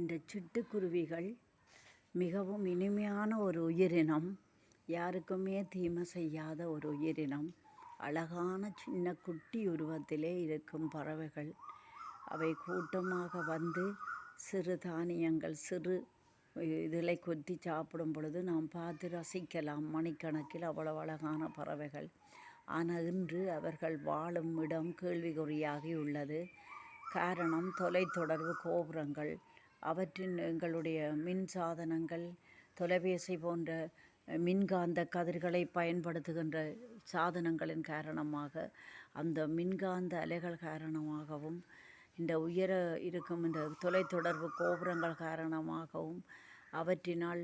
இந்த சிட்டுக்குருவிகள் மிகவும் இனிமையான ஒரு உயிரினம். யாருக்குமே தீமை செய்யாத ஒரு உயிரினம். அழகான சின்ன குட்டி உருவத்திலே இருக்கும் பறவைகள். அவை கூட்டமாக வந்து சிறு தானியங்கள் சிறு இதிலை கொத்தி சாப்பிடும் பொழுது நாம் பார்த்து ரசிக்கலாம். மணிக்கணக்கில் அவ்வளவு அழகான பறவைகள். ஆனால் இன்று அவர்கள் வாழும் இடம் கேள்விக்குறியாகி உள்ளது. காரணம் தொலைத்தொடர்பு கோபுரங்கள். அவற்றின் எங்களுடைய மின் சாதனங்கள் தொலைபேசி போன்ற மின்காந்த கதிர்களை பயன்படுத்துகின்ற சாதனங்களின் காரணமாக அந்த மின்காந்த அலைகள் காரணமாகவும் இந்த உயர இருக்கும் இந்த தொலைத்தொடர்பு கோபுரங்கள் காரணமாகவும் அவற்றினால்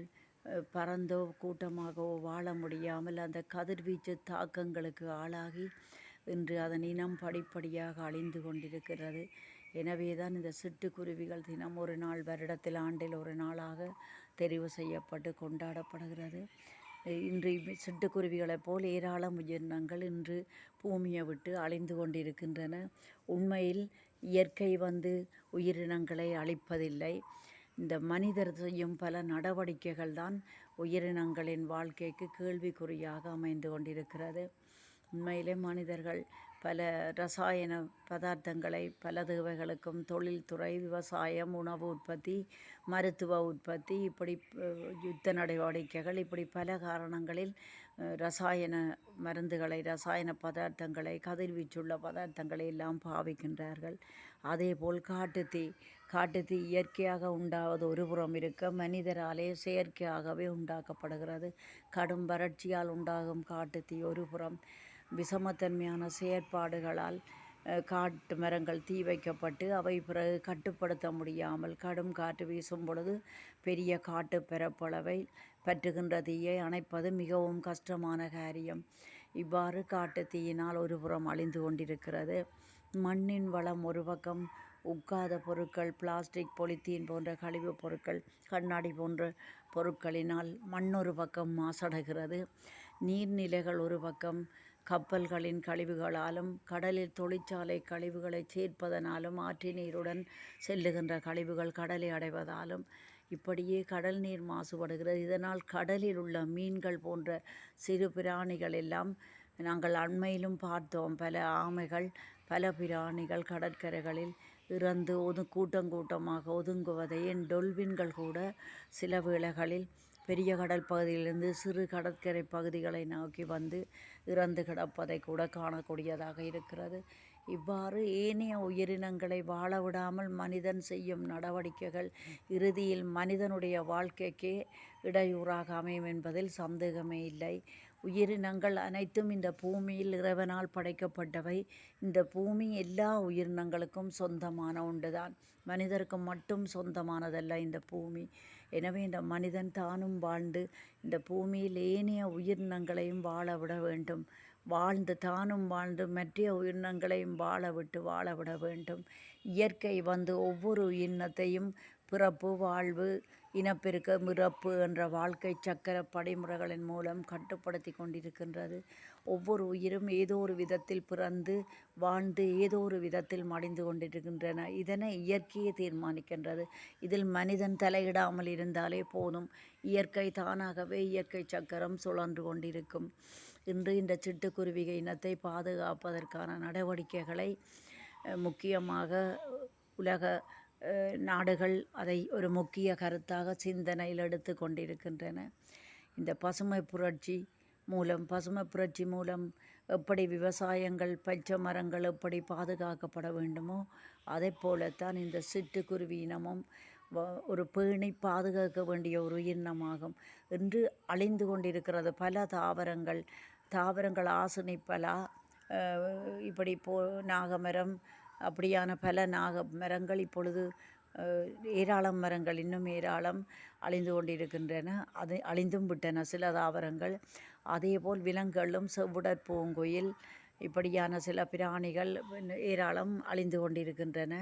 பறந்தோ கூட்டமாகவோ வாழ முடியாமல் அந்த கதிர்வீச்சு தாக்கங்களுக்கு ஆளாகி இன்று அதன் இனம் படிப்படியாக அழிந்து கொண்டிருக்கிறது. எனவே தான் இந்த சிட்டுக்குருவிகள் தினம் ஒரு நாள் வருடத்தில் ஆண்டில் ஒரு நாளாக தெரிவு செய்யப்பட்டு கொண்டாடப்படுகிறது. இன்று சிட்டுக்குருவிகளைப் போல் ஏராளம் உயிரினங்கள் இன்று பூமியை விட்டு அழிந்து கொண்டிருக்கின்றன. உண்மையில் இயற்கை வந்து உயிரினங்களை அழிப்பதில்லை. இந்த மனிதர் செய்யும் பல நடவடிக்கைகள் தான் உயிரினங்களின் வாழ்க்கைக்கு கேள்விக்குறியாக அமைந்து கொண்டிருக்கிறது. உண்மையிலே மனிதர்கள் பல ரசாயன பதார்த்தங்களை பல தேவைகளுக்கும் தொழில்துறை விவசாயம் உணவு உற்பத்தி மருத்துவ உற்பத்தி இப்படி யுத்த நடவடிக்கைகள் இப்படி பல காரணங்களில் ரசாயன மருந்துகளை ரசாயன பதார்த்தங்களை கதிர்வீச்சுள்ள பதார்த்தங்களை எல்லாம் பாவிக்கின்றார்கள். அதேபோல் காட்டுத்தீ காட்டுத்தீ இயற்கையாக உண்டாவது ஒரு புறம் இருக்க மனிதராலே செயற்கையாகவே உண்டாக்கப்படுகிறது. கடும் வறட்சியால் உண்டாகும் காட்டுத்தீ ஒரு புறம். விஷமத்தன்மையான செயற்பாடுகளால் அஹ், காட்டு மரங்கள் தீ வைக்கப்பட்டு அவை பிறகு கட்டுப்படுத்த முடியாமல் கடும் காற்று வீசும் பொழுது பெரிய காட்டு பரப்பளவை பற்றுகின்ற தீயை அணைப்பது மிகவும் கஷ்டமான காரியம். இவ்வாறு காட்டு தீயினால் ஒரு புறம் அழிந்து கொண்டிருக்கிறது. மண்ணின் வளம் ஒரு பக்கம் உட்காத பொருட்கள் பிளாஸ்டிக் பொலித்தீன் போன்ற கழிவுப் பொருட்கள் கண்ணாடி போன்ற பொருட்களினால் மண் ஒரு பக்கம் மாசடைகிறது. நீர்நிலைகள் ஒரு பக்கம் கப்பல்களின் கழிவுகளாலும் கடலில் தொழிற்சாலை கழிவுகளை சேர்ப்பதனாலும் ஆற்று நீருடன் செல்லுகின்ற கழிவுகள் கடலை அடைவதாலும் இப்படியே கடல் நீர் மாசுபடுகிறது. இதனால் கடலில் உள்ள மீன்கள் போன்ற சிறு பிராணிகள் எல்லாம் நாங்கள் அண்மையிலும் பார்த்தோம் பல ஆமைகள் பல பிராணிகள் கடற்கரைகளில் இறந்து ஒது கூட்டம் கூட்டமாக ஒதுங்குவதை என் கூட சில வேளைகளில் பெரிய கடல் பகுதியிலிருந்து சிறு கடற்கரை பகுதிகளை நோக்கி வந்து இறந்து கிடப்பதை கூட காணக்கூடியதாக இருக்கிறது. இவ்வாறு ஏனைய உயிரினங்களை வாழ விடாமல் மனிதன் செய்யும் நடவடிக்கைகள் இறுதியில் மனிதனுடைய வாழ்க்கைக்கே இடையூறாக அமையும் என்பதில் சந்தேகமே இல்லை. உயிரினங்கள் அனைத்தும் இந்த பூமியில் இறைவனால் படைக்கப்பட்டவை. இந்த பூமி எல்லா உயிரினங்களுக்கும் சொந்தமான ஒன்றுதான். மனிதருக்கு மட்டும் சொந்தமானதல்ல இந்த பூமி. எனவே இந்த மனிதன் தானும் வாழ்ந்து இந்த பூமியில் ஏனைய உயிரினங்களையும் வாழ விட வேண்டும். வாழ்ந்து தானும் வாழ்ந்து மற்ற உயிரினங்களையும் வாழ விட்டு வாழ விட வேண்டும். இயற்கை வந்து ஒவ்வொரு உயிரினத்தையும் பிறப்பு வாழ்வு இனப்பெருக்கம் இறப்பு என்ற வாழ்க்கை சக்கர படிமுறைகளின் மூலம் கட்டுப்படுத்தி கொண்டிருக்கின்றது. ஒவ்வொரு உயிரும் ஏதோ ஒரு விதத்தில் பிறந்து வாழ்ந்து ஏதோ ஒரு விதத்தில் மடிந்து கொண்டிருக்கின்றன. இதனை இயற்கையை தீர்மானிக்கின்றது. இதில் மனிதன் தலையிடாமல் இருந்தாலே போதும். இயற்கை தானாகவே இயற்கை சக்கரம் சுழன்று கொண்டிருக்கும். இன்று இந்த சிட்டுக்குருவிகை இனத்தை பாதுகாப்பதற்கான நடவடிக்கைகளை முக்கியமாக உலக நாடுகள் அதை ஒரு முக்கிய கருத்தாக சிந்தனையில் எடுத்து கொண்டிருக்கின்றன. இந்த பசுமை புரட்சி மூலம் பசுமை புரட்சி மூலம் எப்படி விவசாயங்கள் பச்சை மரங்கள் எப்படி பாதுகாக்கப்பட வேண்டுமோ அதே போலத்தான் இந்த சிட்டுக்குருவி இனமும் ஒரு பேணி பாதுகாக்க வேண்டிய ஒரு இனமாகும். என்று அழிந்து கொண்டிருக்கிறது பல தாவரங்கள் தாவரங்கள் ஆசுனி பலா அஹ், இப்படி போ நாகமரம் அப்படியான பல நாக மரங்கள் இப்பொழுது ஏராளம் மரங்கள் இன்னும் ஏராளம் அழிந்து கொண்டிருக்கின்றன. அது அழிந்தும் விட்டன சில தாவரங்கள். அதேபோல் விலங்குகளும் செவ்வுடற் பூங்குயில் இப்படியான சில பிராணிகள் ஏராளம் அழிந்து கொண்டிருக்கின்றன.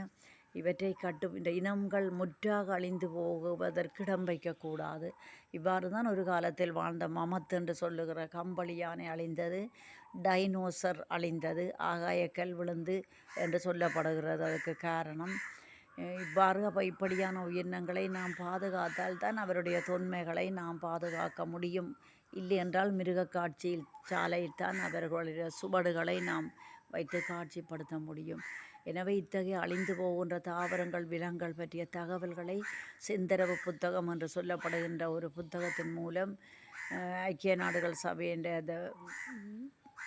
இவற்றை கட்டு இந்த இனங்கள் முற்றாக அழிந்து போகுவதற்கு இடம் வைக்கக்கூடாது. இவ்வாறு தான் ஒரு காலத்தில் வாழ்ந்த மமத் என்று சொல்லுகிற கம்பளி யானை அழிந்தது டைனோசர் அழிந்தது ஆகாயக்கல் விழுந்து என்று சொல்லப்படுகிறது. அதுக்கு காரணம் இவ்வாறு அப்போ இப்படியான உயிரினங்களை நாம் பாதுகாத்தால் தான் அவருடைய தொன்மைகளை நாம் பாதுகாக்க முடியும். இல்லை என்றால் மிருக காட்சியில் சாலையில் தான் அவர்களுடைய சுவடுகளை நாம் வைத்து காட்சிப்படுத்த முடியும். எனவே இத்தகைய அழிந்து போகின்ற தாவரங்கள் விலங்குகள் பற்றிய தகவல்களை செந்தரவு புத்தகம் என்று சொல்லப்படுகின்ற ஒரு புத்தகத்தின் மூலம் ஐக்கிய நாடுகள் சபையின் அந்த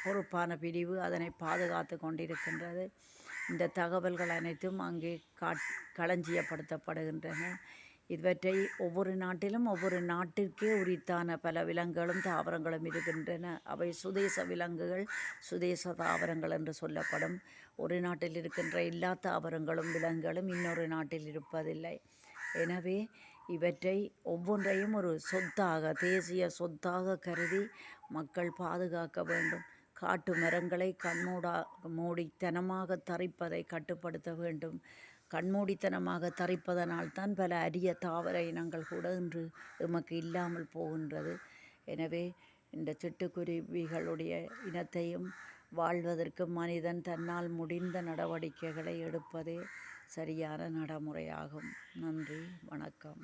பொறுப்பான பிரிவு அதனை பாதுகாத்து கொண்டிருக்கின்றது. இந்த தகவல்கள் அனைத்தும் அங்கே காட் களஞ்சியப்படுத்தப்படுகின்றன. இவற்றை ஒவ்வொரு நாட்டிலும் ஒவ்வொரு நாட்டிற்கே உரித்தான பல விலங்குகளும் தாவரங்களும் இருக்கின்றன. அவை சுதேச விலங்குகள் சுதேச தாவரங்கள் என்று சொல்லப்படும். ஒரு நாட்டில் இருக்கின்ற எல்லா தாவரங்களும் விலங்குகளும் இன்னொரு நாட்டில் இருப்பதில்லை. எனவே இவற்றை ஒவ்வொன்றையும் ஒரு சொத்தாக தேசிய சொத்தாக கருதி மக்கள் பாதுகாக்க வேண்டும். காட்டு மரங்களை கண்மூடா மூடித்தனமாக தரிப்பதை கட்டுப்படுத்த வேண்டும். கண்மூடித்தனமாக தரிப்பதனால் தான் பல அரிய தாவர இனங்கள் கூட இன்று எமக்கு இல்லாமல் போகின்றது. எனவே இந்த சிட்டுக்குருவிகளுடைய இனத்தையும் வாழ்வதற்கு மனிதன் தன்னால் முடிந்த நடவடிக்கைகளை எடுப்பதே சரியான நடைமுறையாகும். நன்றி வணக்கம்.